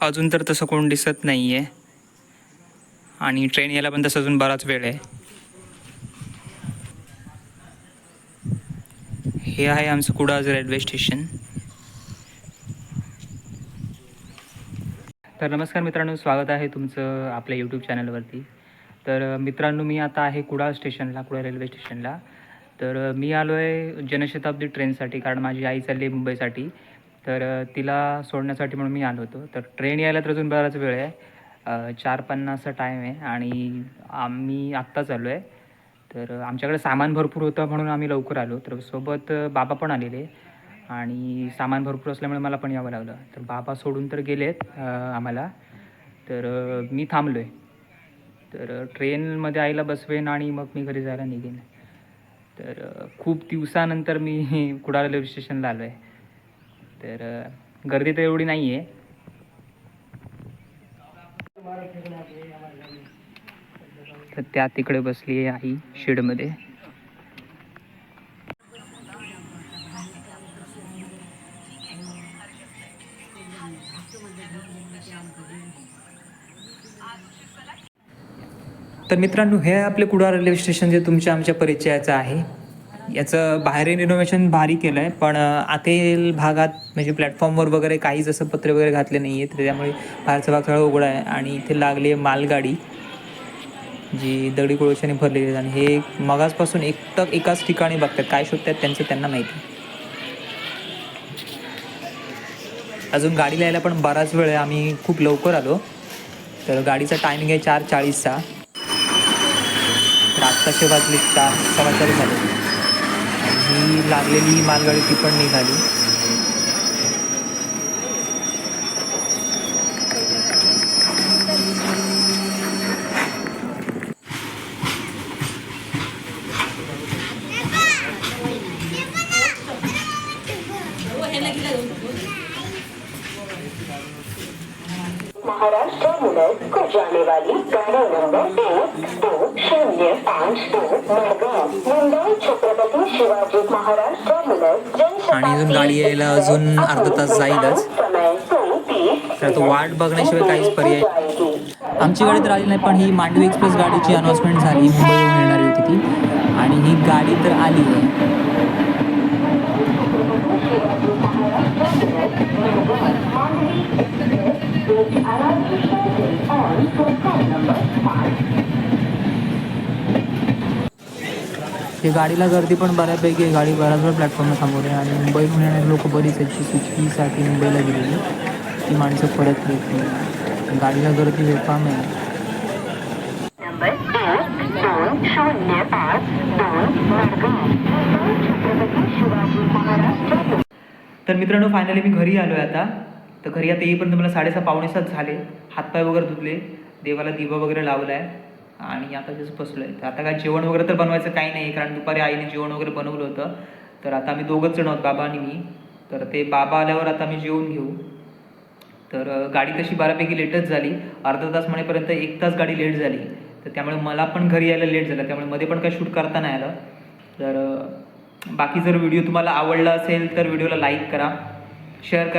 अजून तर तसं कोण दिसत नाही आहे आणि ट्रेन यायला पण तसं अजून बराच वेळ आहे. हे आहे आमचं कुडाज रेल्वे स्टेशन तर नमस्कार मित्रांनो स्वागत आहे तुमचं आपल्या यूट्यूब चॅनलवरती तर मित्रांनो मी आता आहे कुडाळ स्टेशनला कुडाळ रेल्वे स्टेशनला तर मी आलो आहे जनशताब्दी ट्रेनसाठी कारण माझी आई चालली आहे मुंबईसाठी. तर तिला सोडण्यासाठी म्हणून मी आलो होतो. तर ट्रेन यायला तर अजून बराच वेळ आहे. चार पन्नासचा टाईम आहे आणि आम्ही आत्ताच आलो आहे तर आमच्याकडे सामान भरपूर होतं म्हणून आम्ही लवकर आलो. तर सोबत बाबा पण आलेले आणि सामान भरपूर असल्यामुळे मला पण यावं लागलं. तर बाबा सोडून तर गेलेत आम्हाला. तर मी थांबलो आहे तर ट्रेनमध्ये आईला बसवेन आणि मग मी घरी जायला निघेन. तर खूप दिवसानंतर मी कुडाळ रेल्वे स्टेशनला आलो आहे तर गर्दी तर एवढी नाही आहे तर त्या तिकडे बसली आहे आई शेडमध्ये. तर मित्रांनो हे आपले कुडाळ रेल्वे स्टेशन जे तुमच्या आमच्या परिचयाचं आहे. याचं बाहेरील रिनोव्हेशन भारी केलं आहे पण आतील भागात म्हणजे प्लॅटफॉर्मवर वगैरे काहीच असं पत्रे वगैरे घातले नाही आहेत त्याच्यामुळे बाहेरचा भाग सगळा उघडा आहे आणि इथे लागली आहे मालगाडी जी दगडी कोळशाने भरलेली आहे आणि हे मगाचपासून एकटक एकाच ठिकाणी बघतात काय शोधतात त्यांचं त्यांना माहिती अजून गाडी यायला पण बराच वेळ आहे आम्ही खूप लवकर आलो. तर गाडीचा टायमिंग आहे चार चाळीसचा. तर आत्ताशे वाजले चार सव्वा चाळीस झाले. ही लागलेली मालगाडी ती पण निघाली. महाराष्ट्र टर्मिनस को जाने वाली गाड़ी आणि अजून गाडी यायला अजून अर्धा तास जाईलच. तर तो वाट बघण्याशिवाय काहीच पर्याय आमची गाडी तर आली नाही पण ही मांडवी एक्सप्रेस गाडीची अनाऊन्समेंट झाली. मुंबईहून येणारी होती ती. आणि ही गाडी तर आली आहे. हे गाडीला गर्दी पण बऱ्यापैकी आहे. गाडी बऱ्याच वेळ प्लॅटफॉर्मला थांबवली आहे. आणि मुंबईहून येणारे लोक बरीच आहेत. जी सुट्टीसाठी मुंबईला गेलेली ती माणसं परत येत नाही. गाडीला गर्दी बेफाम आहे तर मित्रांनो फायनली मी घरी आलो आहे आता. तर घरी आता येईपर्यंत मला साडेसहा पावणेसात झाले. हातपाय वगैरे धुतले. देवाला दिवा वगैरे लावला आहे आणि आता जसं बसलो आहे तर आता काय जेवण वगैरे तर बनवायचं काही नाही कारण दुपारी आईने जेवण वगैरे बनवलं होतं. तर आता आम्ही दोघंच जण आहोत बाबा आणि मी. तर ते बाबा आल्यावर आता आम्ही जेवून घेऊ. तर गाडी तशी बऱ्यापैकी लेटच झाली. अर्धा तास म्हणेपर्यंत एक तास गाडी लेट झाली. तर त्यामुळे मला पण घरी यायला लेट झालं. त्यामुळे मध्ये पण काही शूट करता नाही आलं. तर बाकी जर व्हिडिओ तुम्हाला आवडला असेल तर व्हिडिओला लाईक करा शेअर करा.